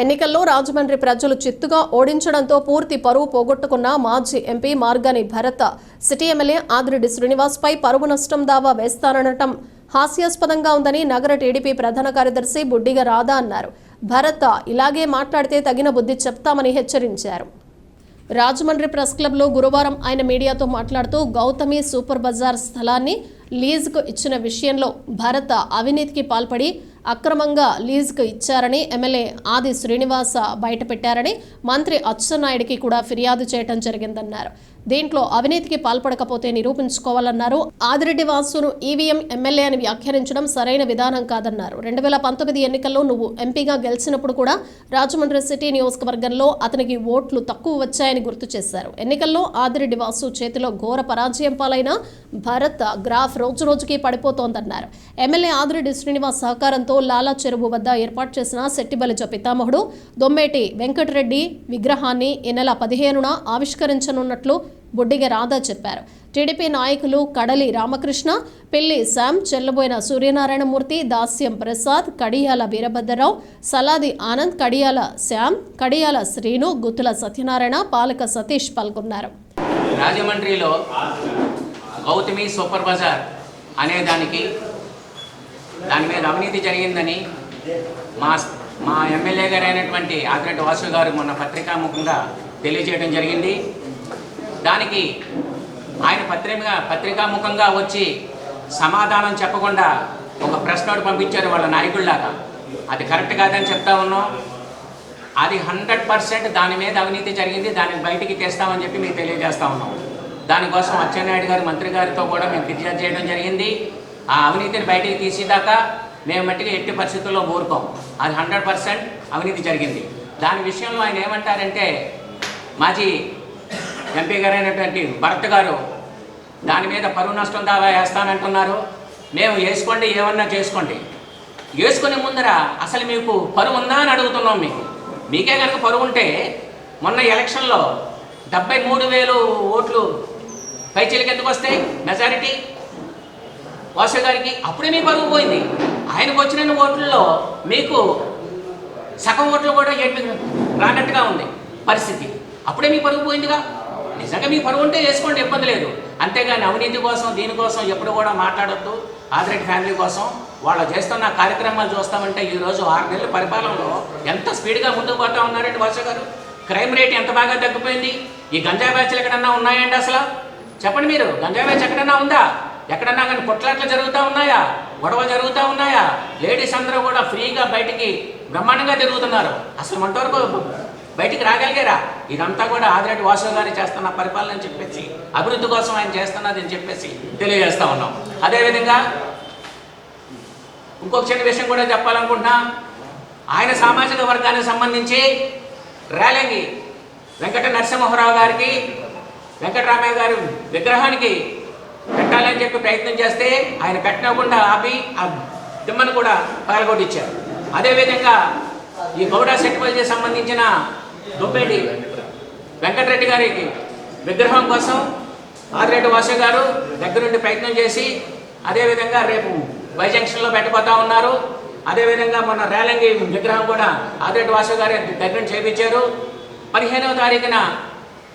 ఎన్నికల్లో రాజమండ్రి ప్రజలు చిత్తుగా ఓడించడంతో పూర్తి పరువు పోగొట్టుకున్న మాజీ MP Margani Bharat city MLA Adireddy శ్రీనివాస్పై పరువు నష్టం దావా వేస్తారనటం హాస్యాస్పదంగా ఉందని నగర టీడీపీ ప్రధాన కార్యదర్శి బుడ్డిగ రాధా అన్నారు. భరత ఇలాగే మాట్లాడితే తగిన బుద్ధి చెప్తామని హెచ్చరించారు. రాజమండ్రి ప్రెస్ క్లబ్లో గురువారం ఆయన మీడియాతో మాట్లాడుతూ గౌతమి సూపర్ బజార్ స్థలాన్ని లీజుకు ఇచ్చిన విషయంలో భరత అవినీతికి పాల్పడి అక్రమంగా లీజుకు ఇచ్చారని ఎమ్మెల్యే ఆది శ్రీనివాస బయటపెట్టారని మంత్రి అచ్చెన్నాయుడికి కూడా ఫిర్యాదు చేయడం జరిగిందన్నారు. దీంట్లో అవినీతికి పాల్పడకపోతే నిరూపించుకోవాలన్నారు. ఆదిరెడ్డి వాసును ఈవీఎం ఎమ్మెల్యే అని వ్యాఖ్యానించడం సరైన విధానం కాదన్నారు. రెండు వేల పంతొమ్మిది ఎన్నికల్లో నువ్వు ఎంపీగా గెలిచినప్పుడు కూడా రాజమండ్రి సిటీ నియోజకవర్గంలో అతనికి ఓట్లు తక్కువ వచ్చాయని గుర్తు చేశారు. ఎన్నికల్లో ఆదిరెడ్డి వాసు చేతిలో ఘోర పరాజయం పాలైన భరత్ గ్రాఫ్ రోజు రోజుకి పడిపోతోందన్నారు. ఎమ్మెల్యే ఆదిరెడ్డి శ్రీనివాస్ సహకారంతో లాలా చెరువు వద్ద ఏర్పాటు చేసిన శెట్టిబలిజ పితామహుడు దొమ్మేటి వెంకటరెడ్డి విగ్రహాన్ని ఈ నెల పదిహేనున ఆవిష్కరించనున్నట్లు బుడ్డిగ రాధా చెప్పారు. టీడీపీ నాయకులు కడలి రామకృష్ణ పిల్లి శామ్ చెల్లబోయిన సూర్యనారాయణమూర్తి దాస్యం ప్రసాద్ కడియాల వీరభద్రరావు సలాది ఆనంద్ కడియాల శ్యామ్ కడియాల శ్రీను గుత్తుల సత్యనారాయణ పాలక సతీష్ పాల్గొన్నారు. రాజమండ్రిలో గౌతమి సూపర్ బజార్ అనే దానికి దాని మీద అవినీతి జరిగిందని మా మా ఎమ్మెల్యే గారు అయినటువంటి ఆదిరెడ్డి వాసు గారు మొన్న పత్రికాముఖంగా తెలియజేయడం జరిగింది. దానికి ఆయన పత్రిక పత్రికాముఖంగా వచ్చి సమాధానం చెప్పకుండా ఒక ప్రెస్ పంపించారు వాళ్ళ నాయకుల్లాగా. అది కరెక్ట్ కాదని చెప్తా ఉన్నాం. అది హండ్రెడ్ పర్సెంట్ దాని మీద అవినీతి జరిగింది. దాన్ని బయటికి తెస్తామని చెప్పి మీకు తెలియజేస్తా ఉన్నాం. దానికోసం అచ్చెన్నాయుడు గారి మంత్రి గారితో కూడా మేము ఫిర్యాదు చేయడం జరిగింది. ఆ అవినీతిని బయటికి తీసేదాకా మేము మట్టిగా ఎట్టి పరిస్థితుల్లో ఊరుకోం. అది హండ్రెడ్ పర్సెంట్ అవినీతి జరిగింది. దాని విషయంలో ఆయన ఏమంటారంటే మాజీ ఎంపీ గారైనటువంటి భరత్ గారు దాని మీద పరువు నష్టం దావా వేస్తానంటున్నారు. మేము వేసుకోండి ఏమన్నా చేసుకోండి. వేసుకునే ముందర అసలు మీకు పరువు ఉందా అని అడుగుతున్నాం మీకు. మీకే కనుక పరువు ఉంటే మొన్న ఎలక్షన్లో డెబ్బై మూడు వేలు ఓట్లు పైచీలకు ఎందుకు వస్తాయి? మెజారిటీ? వాసు గారికి అప్పుడే మీ పరువు పోయింది. ఆయనకు వచ్చిన ఓట్లలో మీకు సగం ఓట్లు కూడా ఏమి రానట్టుగా ఉంది పరిస్థితి. అప్పుడే మీ పరుగు పోయిందిగా? నిజంగా మీ పరువు ఉంటే చేసుకోండి ఇబ్బంది లేదు. అంతేగాని అవినీతి కోసం దీనికోసం ఎప్పుడు కూడా మాట్లాడద్దు. ఆదిరెడ్డి ఫ్యామిలీ కోసం వాళ్ళు చేస్తున్న కార్యక్రమాలు చూస్తామంటే ఈరోజు ఆరు నెలల పరిపాలనలో ఎంత స్పీడ్గా ముందుకు పోతా ఉన్నారండి వర్ష గారు? క్రైమ్ రేట్ ఎంత బాగా తగ్గిపోయింది? ఈ గంజా బ్యాచ్లు ఎక్కడన్నా ఉన్నాయండి అసలు? చెప్పండి మీరు గంజా బ్యాచ్ ఎక్కడన్నా ఉందా? ఎక్కడన్నా కానీ కొట్లాట్లు జరుగుతూ ఉన్నాయా? గొడవలు జరుగుతూ ఉన్నాయా? లేడీస్ అందరూ కూడా ఫ్రీగా బయటికి బ్రహ్మాండంగా తిరుగుతున్నారు. అసలు మనవరకు బయటికి రాగలిగారా? ఇదంతా కూడా ఆదిరెడ్డి వాసు గారు చేస్తున్న పరిపాలన అని చెప్పేసి అభివృద్ధి కోసం ఆయన చేస్తున్నది అని చెప్పేసి తెలియజేస్తా ఉన్నాం. అదేవిధంగా ఇంకొక చిన్న విషయం కూడా చెప్పాలనుకుంటున్నా. ఆయన సామాజిక వర్గానికి సంబంధించి ర్యాలీకి వెంకట నరసింహరావు గారికి వెంకటరామయ్య గారి విగ్రహానికి పెట్టాలని చెప్పి ప్రయత్నం చేస్తే ఆయన పెట్టకుండా ఆపి ఆ దిమ్మను కూడా పగలగొట్టించారు. అదేవిధంగా ఈ గౌడ సెట్వల్జీ సంబంధించిన దుబ్బేటి వెంకటరెడ్డి గారికి విగ్రహం కోసం ఆదిరెడ్డి వాసు గారు దగ్గరుండి ప్రయత్నం చేసి అదేవిధంగా రేపు వైజంక్షన్లో పెట్టబోతా ఉన్నారు. అదేవిధంగా మొన్న రేలంగి విగ్రహం కూడా ఆదిరెడ్డి వాసు గారి దగ్గర చేపించారు. పదిహేనవ తారీఖున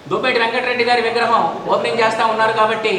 దుబ్బేటి వెంకటరెడ్డి గారి విగ్రహం ఓపెనింగ్ చేస్తూ ఉన్నారు కాబట్టి